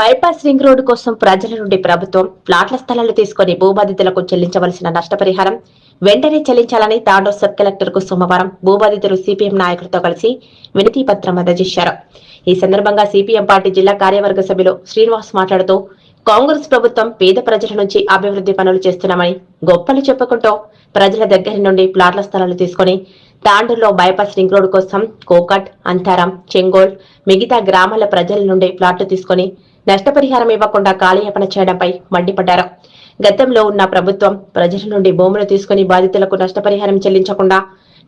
Bypass ring road కోసం ప్రజల నుండి ప్రభుత్వం ప్లాట్ల స్థలాలు తీసుకుని భూబాధితులకు చెల్లించవలసిన నష్టపరిహారం వెంటనే చెల్లించాలని తాండూరు సబ్ కలెక్టర్కు సోమవారం భూబాధితులు సిపిఎం నాయకులతో కలిసి వినతి పత్రం అందజేశారు. ఈ సందర్భంగా సిపిఎం పార్టీ జిల్లా కార్యవర్గ సభ్యులు శ్రీనివాస్ మాట్లాడుతూ కాంగ్రెస్ ప్రభుత్వం పేద ప్రజల నుంచి అభివృద్ధి పనులు చేస్తున్నామని గొప్పలు చెప్పుకుంటూ ప్రజల దగ్గర నుండి ప్లాట్ల స్థలాలు తీసుకుని తాండూరులో బైపాస్ రింగ్ రోడ్డు కోసం కోకట్ అంతారం చెంగోల్ మిగతా గ్రామాల ప్రజల నుండి ప్లాట్లు తీసుకుని నష్టపరిహారం ఇవ్వకుండా కాలయాపన చేయడంపై మండిపడ్డారు. గతంలో ఉన్న ప్రభుత్వం ప్రజల నుండి భూములు తీసుకుని బాధితులకు నష్టపరిహారం చెల్లించకుండా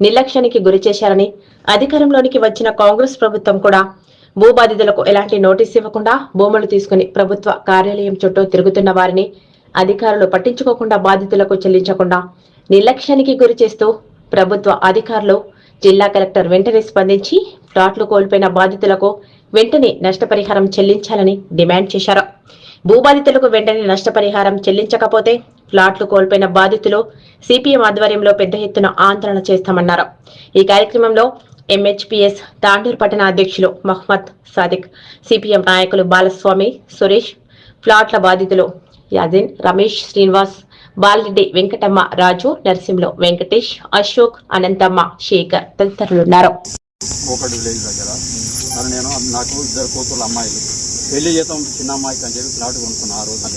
నిర్లక్ష్యానికి గురి చేశారని అధికారంలోనికి వచ్చిన కాంగ్రెస్ ప్రభుత్వం కూడా భూబాధితులకు ఎలాంటి నోటీస్ ఇవ్వకుండా భూములు తీసుకుని ప్రభుత్వ కార్యాలయం చుట్టూ తిరుగుతున్న వారిని అధికారులు పట్టించుకోకుండా బాధితులకు చెల్లించకుండా నిర్లక్ష్యానికి గురి చేస్తూ ప్రభుత్వ అధికారులు జిల్లా కలెక్టర్ వెంటనే స్పందించి ప్లాట్లు కోల్పోయిన బాధితులకు వెంటనే నష్టపరిహారం చెల్లించాలని డిమాండ్ చేశారు. భూబాధితులకు వెంటనే నష్టపరిహారం చెల్లించకపోతే ప్లాట్లు కోల్పోయిన బాధితులు సిపిఎం ఆధ్వర్యంలో పెద్ద ఎత్తున ఆందోళన చేస్తామన్నారు. ఈ కార్యక్రమంలో ఎంహెచ్పిఎస్ తాండూరు పట్టణ అధ్యక్షులు మహ్మద్ సాదిక్ సిపిఎం నాయకులు బాలస్వామి సురేష్ ప్లాట్ల బాధితులు యాజిన్ రమేష్ శ్రీనివాస్ బాలరెడ్డి వెంకటమ్మ రాజు నరసింహులు వెంకటేష్ అశోక్ అనంతమ్మ శేఖర్ తదితరులున్నారు. మరి నేను నాకు ఇద్దరు కూతురు అమ్మాయిలు. పెళ్ళి జీతం చిన్న అమ్మాయికి అని చెప్పి ఫ్లాట్ కొనుక్కున్నా ఆ రోజు.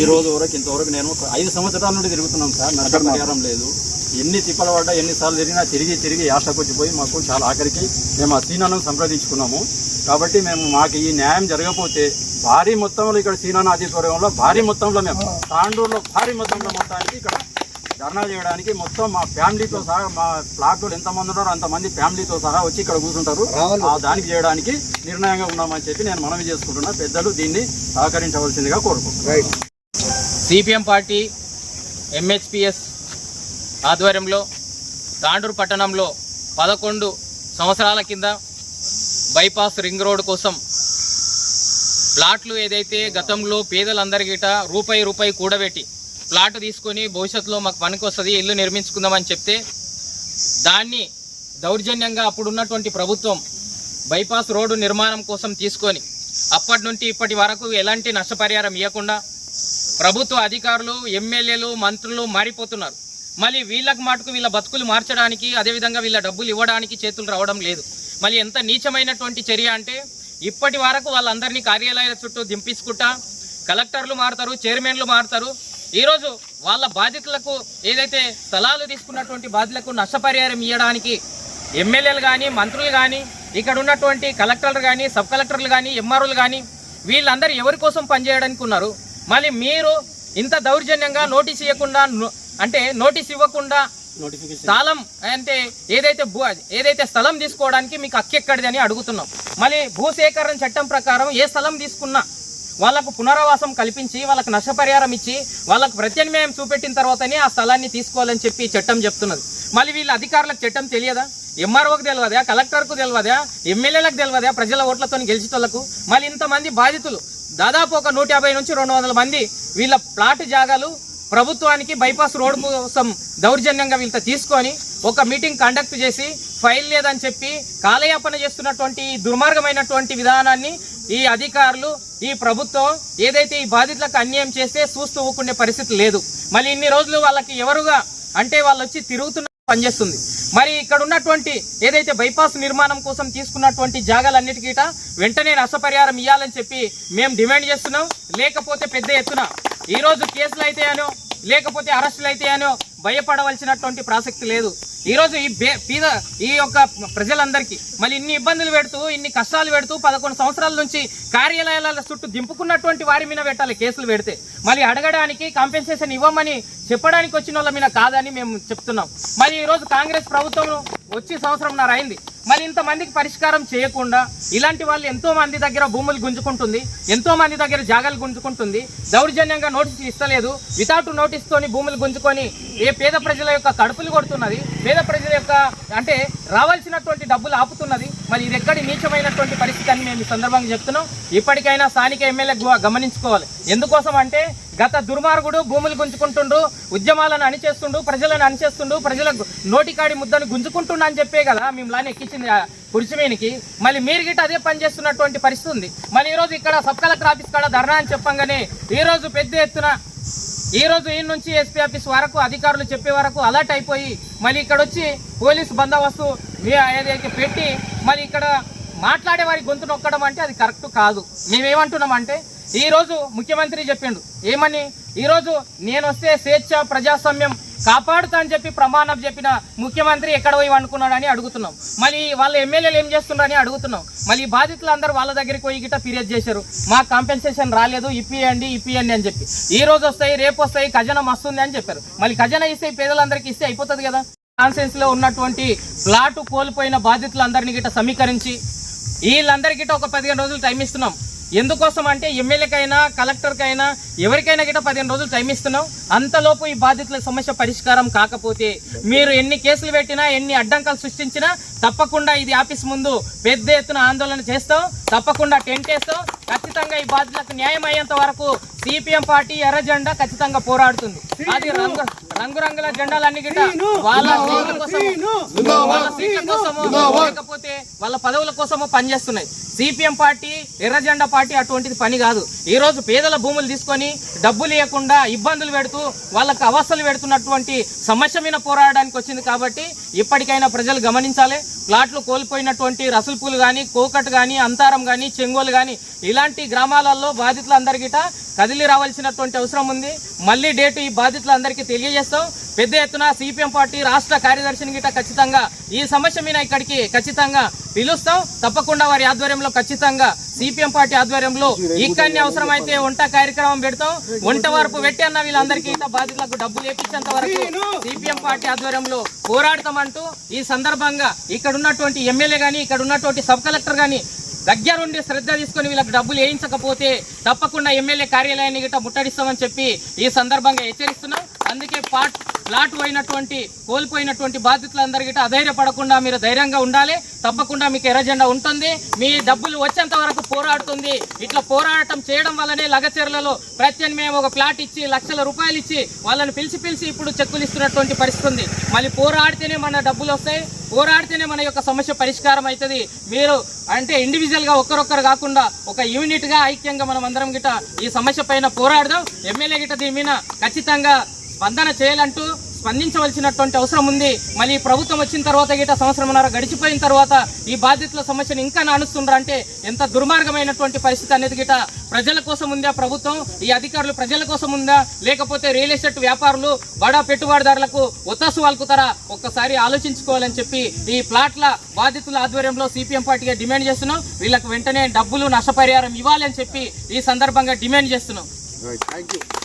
ఈ రోజు వరకు ఇంతవరకు నేను ఐదు సంవత్సరాల నుండి తిరుగుతున్నాం సార్. నష్ట పరిహారం లేదు. ఎన్ని తిప్పల పడ్డా ఎన్నిసార్లు తిరిగినా తిరిగి తిరిగి యాష్టకొచ్చిపోయి మాకు చాలా ఆఖరికి మేము ఆ సీనాను సంప్రదించుకున్నాము. కాబట్టి మేము మాకు ఈ న్యాయం జరగకపోతే భారీ మొత్తంలో ఇక్కడ సీనాన ఆదిత్వర్యంలో భారీ మొత్తంలో మేము తాండూరులో భారీ మొత్తంలో మొత్తానికి ఇక్కడ ధర్నా చేయడానికి మొత్తం మా ఫ్యామిలీతో సహా మా ప్లాట్లో ఎంతమంది ఉన్నారో అంతమంది ఫ్యామిలీతో సహా వచ్చి ఇక్కడ కూర్చుంటారు. ఆ దానికి చేయడానికి నిర్ణయంగా ఉన్నామని చెప్పి నేను మనవి చేసుకుంటున్నా. పెద్దలు దీన్ని సహకరించవలసిందిగా కోరుకుంటున్నాను సిపిఎం పార్టీ ఎంహెచ్పిఎస్ ఆధ్వర్యంలో తాండూరు పట్టణంలో పదకొండు సంవత్సరాల కింద బైపాస్ రింగ్ రోడ్ కోసం ప్లాట్లు ఏదైతే గతంలో పేదలందరికీట రూపాయి రూపాయి కూడబెట్టి ప్లాట్ తీసుకొని భవిష్యత్తులో మాకు పనికి వస్తుంది ఇల్లు నిర్మించుకుందామని చెప్తే దాన్ని దౌర్జన్యంగా అప్పుడున్నటువంటి ప్రభుత్వం బైపాస్ రోడ్డు నిర్మాణం కోసం తీసుకొని అప్పటి నుండి ఇప్పటి వరకు ఎలాంటి నష్టపరిహారం ఇవ్వకుండా ప్రభుత్వ అధికారులు ఎమ్మెల్యేలు మంత్రులు మారిపోతున్నారు. మళ్ళీ వీళ్ళకి మాటకు వీళ్ళ బతుకులు మార్చడానికి అదేవిధంగా వీళ్ళ డబ్బులు ఇవ్వడానికి చేతులు రావడం లేదు. మళ్ళీ ఎంత నీచమైనటువంటి చర్య అంటే ఇప్పటి వరకు వాళ్ళందరినీ కార్యాలయాల చుట్టూ దింపించుకుంటా కలెక్టర్లు మారుతారు చైర్మన్లు మారుతారు ఈరోజు వాళ్ళ బాధితులకు ఏదైతే స్థలాలు తీసుకున్నటువంటి బాధితులకు నష్టపరిహారం ఇవ్వడానికి ఎమ్మెల్యేలు కానీ మంత్రులు కానీ ఇక్కడ ఉన్నటువంటి కలెక్టర్లు కానీ సబ్ కలెక్టర్లు కానీ ఎంఆర్ఓలు కానీ వీళ్ళందరూ ఎవరి కోసం పనిచేయడానికి ఉన్నారు? మళ్ళీ మీరు ఇంత దౌర్జన్యంగా నోటీస్ ఇవ్వకుండా అంటే నోటీస్ ఇవ్వకుండా స్థలం అంటే ఏదైతే భూ ఏదైతే స్థలం తీసుకోవడానికి మీకు హక్కెక్కడిది అని అడుగుతున్నాం. మళ్ళీ భూసేకరణ చట్టం ప్రకారం ఏ స్థలం తీసుకున్నా వాళ్ళకు పునరావాసం కల్పించి వాళ్ళకు నష్టపరిహారం ఇచ్చి వాళ్ళకు ప్రత్యామ్నాయం చూపెట్టిన తర్వాతనే ఆ స్థలాన్ని తీసుకోవాలని చెప్పి చట్టం చెప్తున్నది. మళ్ళీ వీళ్ళ అధికారులకు చట్టం తెలియదా? ఎంఆర్ఓకి తెలియదా? కలెక్టర్కు తెలియదా? ఎమ్మెల్యేలకు తెలియదా? ప్రజల ఓట్లతో గెలిచేటోళ్ళకు? మళ్ళీ ఇంతమంది బాధితులు దాదాపు ఒక నూట యాభై నుంచి రెండు వందల మంది వీళ్ళ ప్లాట్ జాగాలు ప్రభుత్వానికి బైపాస్ రోడ్ కోసం దౌర్జన్యంగా వీళ్ళతో తీసుకొని ఒక మీటింగ్ కండక్ట్ చేసి ఫైల్ లేదని చెప్పి కాలయాపన చేస్తున్నటువంటి దుర్మార్గమైనటువంటి విధానాన్ని ఈ అధికారులు ఈ ప్రభుత్వం ఏదైతే ఈ బాధితులకు అన్యాయం చేస్తే చూస్తూ ఊకునే పరిస్థితి లేదు. మళ్ళీ ఇన్ని రోజులు వాళ్ళకి ఎవరుగా అంటే వాళ్ళు వచ్చి తిరుగుతున్న పనిచేస్తుంది. మరి ఇక్కడ ఉన్నటువంటి ఏదైతే బైపాస్ నిర్మాణం కోసం తీసుకున్నటువంటి జాగాలన్నిటికీట వెంటనే నష్టపరిహారం ఇవ్వాలని చెప్పి మేము డిమాండ్ చేస్తున్నాం. లేకపోతే పెద్ద ఎత్తున ఈ రోజు కేసులు అయితాయనో లేకపోతే అరెస్టులు అయితాయనో భయపడవలసినటువంటి ప్రాసక్తి లేదు. ఈరోజు ఈ బే పీద ఈ యొక్క ప్రజలందరికీ మళ్ళీ ఇన్ని ఇబ్బందులు పెడుతూ ఇన్ని కష్టాలు పెడుతూ పదకొండు సంవత్సరాల నుంచి కార్యాలయాల చుట్టూ దింపుకున్నటువంటి వారి మీద పెట్టాలి కేసులు పెడితే. మళ్ళీ అడగడానికి కాంపెన్సేషన్ ఇవ్వమని చెప్పడానికి వచ్చిన వాళ్ళ మీద కాదని మేము చెప్తున్నాం. మరి ఈరోజు కాంగ్రెస్ ప్రభుత్వం వచ్చి సంవత్సరంన్నర అయింది. మరి ఇంతమందికి పరిష్కారం చేయకుండా ఇలాంటి వాళ్ళు ఎంతో మంది దగ్గర భూములు గుంజుకుంటుంది ఎంతో మంది దగ్గర జాగాలు గుంజుకుంటుంది దౌర్జన్యంగా నోటీసులు ఇస్తలేదు. వితౌట్ నోటీస్తోని భూములు గుంజుకొని ఏ పేద ప్రజల యొక్క కడుపులు కొడుతున్నది పేద ప్రజల యొక్క అంటే రావాల్సినటువంటి డబ్బులు ఆపుతున్నది. మరి ఇది ఎక్కడి నీచమైనటువంటి పరిస్థితి అని మేము ఈ సందర్భంగా చెప్తున్నాం. ఇప్పటికైనా స్థానిక ఎమ్మెల్యే గు- గమనించుకోవాలి. ఎందుకోసం అంటే గత దుర్మార్గుడు భూములు గుంజుకుంటుండు ఉద్యమాలను అణిచేస్తుండు ప్రజలను అణిచేస్తుండు ప్రజల నోటికాడి ముద్దను గుంజుకుంటుండు అని చెప్పే కదా మేము లాని ఎక్కించింది ఆ మళ్ళీ మీరు గిట్ట అదే పని చేస్తున్నటువంటి పరిస్థితి ఉంది. మళ్ళీ ఈరోజు ఇక్కడ సబ్ కలెక్టర్ ఆఫీస్ కాడ ధర్నా అని చెప్పంగానే ఈ రోజు పెద్ద ఎత్తున ఈ రోజు ఈ నుంచి ఎస్పీ ఆఫీస్ వరకు అధికారులు చెప్పే వరకు అలర్ట్ అయిపోయి మళ్ళీ ఇక్కడ వచ్చి పోలీసు బందోబస్తు ఏదైతే పెట్టి మళ్ళీ ఇక్కడ మాట్లాడే వారి గొంతు నొక్కడం అంటే అది కరెక్ట్ కాదు. మేమేమంటున్నాం అంటే ఈరోజు ముఖ్యమంత్రి చెప్పిండు. ఏమని? ఈరోజు నేను వస్తే స్వేచ్ఛ ప్రజాస్వామ్యం కాపాడుతా అని చెప్పి ప్రమాణం చెప్పిన ముఖ్యమంత్రి ఎక్కడ పోయి అనుకున్నాడని అడుగుతున్నాం. మళ్ళీ వాళ్ళ ఎమ్మెల్యేలు ఏం చేస్తున్నారని అడుగుతున్నాం. మళ్ళీ బాధితులు అందరూ వాళ్ళ దగ్గరికి పోయి గిట్ట ఫిర్యాదు చేశారు. మాకు కాంపెన్సేషన్ రాలేదు ఇప్పియండి ఇప్పియండి అని చెప్పి. ఈ రోజు వస్తాయి రేపు వస్తాయి ఖజనం మస్తుంది అని చెప్పారు. మళ్ళీ ఖజానా ఇస్తే పేదలందరికీ ఇస్తే అయిపోతుంది కదా. కాన్సెన్స్లో ఉన్నటువంటి ప్లాట్ కోల్పోయిన బాధితులందరినీ గిట్ట సమీకరించి వీళ్ళందరికీ గిట్ట ఒక పదిహేను రోజులు టైం ఇస్తున్నాం. ఎందుకోసం అంటే ఎమ్మెల్యేకైనా కలెక్టర్కైనా ఎవరికైనా గిట్ట పదిహేను రోజులు టైం ఇస్తున్నాం అంతలోపు ఈ బాధితుల సమస్య పరిష్కారం కాకపోతే మీరు ఎన్ని కేసులు పెట్టినా ఎన్ని అడ్డంకాలు సృష్టించినా తప్పకుండా ఇది ఆఫీస్ ముందు పెద్ద ఎత్తున ఆందోళన చేస్తాం తప్పకుండా టెంట్ వేస్తాం ఖచ్చితంగా ఈ బాధితులకు న్యాయం అయ్యేంత వరకు సిపిఎం పార్టీ ఎర్ర జెండా ఖచ్చితంగా పోరాడుతుంది. అది రంగు రంగురంగుల జెండాలన్నీ గిట్ట వాళ్ళ సీట్ల కోసము వాళ్ళ సీట్ల కోసము లేకపోతే వాళ్ళ పదవుల కోసము పనిచేస్తున్నాయి. సిపిఎం పార్టీ ఎర్ర జెండా పార్టీ అటువంటిది పని కాదు. ఈ రోజు పేదల భూములు తీసుకొని డబ్బులు ఇవ్వకుండా ఇబ్బందులు పెడుతూ వాళ్ళకు అవస్థలు పెడుతున్నటువంటి సమస్య మీద పోరాడడానికి వచ్చింది కాబట్టి ఇప్పటికైనా ప్రజలు గమనించాలి. ప్లాట్లు కోల్పోయినటువంటి రసుల్పూలు కానీ కోకట్ కానీ అంతారం కానీ చెంగోలు కానీ ఇలాంటి గ్రామాలలో బాధితులందరికీ కదిలి రావాల్సినటువంటి అవసరం ఉంది. మళ్ళీ డేటు ఈ బాధితులందరికీ తెలియజేస్తాం. పెద్ద ఎత్తున సిపిఎం పార్టీ రాష్ట్ర కార్యదర్శిని గిట ఖచ్చితంగా ఈ సమస్య మీద ఇక్కడికి ఖచ్చితంగా పిలుస్తాం. తప్పకుండా వారి ఆధ్వర్యంలో ఖచ్చితంగా సిపిఎం పార్టీ ఆధ్వర్యంలో ఇక్కడిని అవసరమైతే వంట కార్యక్రమం పెడతాం. వంట వరకు పెట్టి అన్న వీళ్ళందరికీ ఇట్లా బాధితులకు డబ్బులు వేపించేంత వరకు సిపిఎం పార్టీ ఆధ్వర్యంలో పోరాడతామంటూ ఈ సందర్భంగా ఇక్కడ ఉన్నటువంటి ఎమ్మెల్యే గాని ఇక్కడ ఉన్నటువంటి సబ్ కలెక్టర్ కానీ దగ్గరుండి శ్రద్ధ తీసుకొని వీళ్ళకి డబ్బులు వేయించకపోతే తప్పకుండా ఎమ్మెల్యే కార్యాలయాన్ని గిట్ట ముట్టడిస్తామని చెప్పి ఈ సందర్భంగా హెచ్చరిస్తున్నాం. అందుకే పార్ట్ లాట్ పోయినటువంటి కోల్పోయినటువంటి బాధితులందరికీ అధైర్యపడకుండా మీరు ధైర్యంగా ఉండాలి. తప్పకుండా మీకు ఎర్రజెండా ఉంటుంది. మీ డబ్బులు వచ్చేంత వరకు పోరాడుతుంది. ఇట్లా పోరాటం చేయడం వల్లనే లగచర్లలో ప్రత్యామ్నాయం ఒక ప్లాట్ ఇచ్చి లక్షల రూపాయలు ఇచ్చి వాళ్ళని పిలిచి పిలిచి ఇప్పుడు చెక్కులు ఇస్తున్నటువంటి పరిస్థితి ఉంది. మళ్ళీ పోరాడితేనే మన డబ్బులు వస్తాయి. పోరాడితేనే మన యొక్క సమస్య పరిష్కారం అవుతుంది మీరు అంటే ఇండివిజువల్గా ఒక్కరొక్కరు కాకుండా ఒక యూనిట్గా ఐక్యంగా మనం అందరం గిట ఈ సమస్య పైన పోరాడదాం. ఎమ్మెల్యే గిట దీని మీద ఖచ్చితంగా స్పందన చేయాలంటూ స్పందించవలసినటువంటి అవసరం ఉంది. మళ్ళీ ప్రభుత్వం వచ్చిన తర్వాత గిట సంవత్సరంన్నర గడిచిపోయిన తర్వాత ఈ బాధితుల సమస్యను ఇంకా నానుస్తుండ్రు అంటే ఎంత దుర్మార్గమైనటువంటి పరిస్థితి అనేది గిట ప్రజల కోసం ఉందా ప్రభుత్వం? ఈ అధికారులు ప్రజల కోసం ఉందా? లేకపోతే రియల్ ఎస్టేట్ వ్యాపారులు బడా పెట్టుబడిదారులకు ఒత్తాసు వాల్కుతారా? ఒక్కసారి ఆలోచించుకోవాలని చెప్పి ఈ ప్లాట్ల బాధితుల ఆధ్వర్యంలో సిపిఎం పార్టీగా డిమాండ్ చేస్తున్నాం. వీళ్ళకి వెంటనే డబ్బులు నష్టపరిహారం ఇవ్వాలని చెప్పి ఈ సందర్భంగా డిమాండ్ చేస్తున్నాం. Thank you